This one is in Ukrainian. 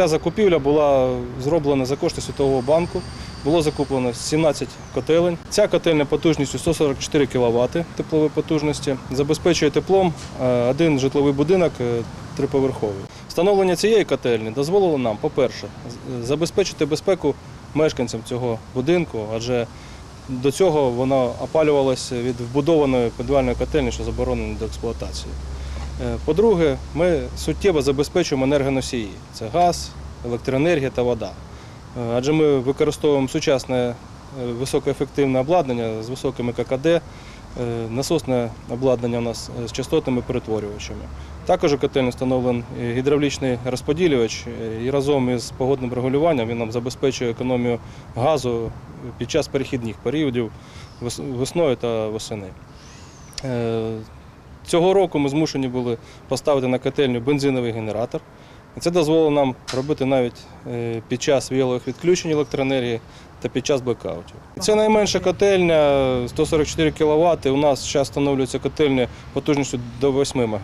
Ця закупівля була зроблена за кошти Світового банку. Було закуплено 17 котелень. Ця котельня потужністю 144 кВт теплової потужності забезпечує теплом е, один житловий будинок е, триповерховий. Встановлення цієї котельні дозволило нам, по-перше, забезпечити безпеку мешканцям цього будинку, адже до цього вона опалювалася від вбудованої підвальної котельні, що заборонена до експлуатації. Е, По-друге, ми суттєво забезпечуємо енергоносії це газ, електроенергія та вода. Е, Адже ми використовуємо сучасне е, високоефективне обладнання з високими ККД, насосне обладнання у нас з частотними перетворювачами. Також у котельні встановлений гідравлічний розподілювач і разом із погодним регулюванням він нам забезпечує економію газу під час перехідних періодів весною та восени. Цього року ми змушені були поставити на котельню бензиновий генератор. Це дозволило нам робити навіть е, під час віялових відключень електроенергії та під час блекаутів. Це найменша котельня 144 кВт. У нас зараз встановлюється котельня потужністю до 8 МВт.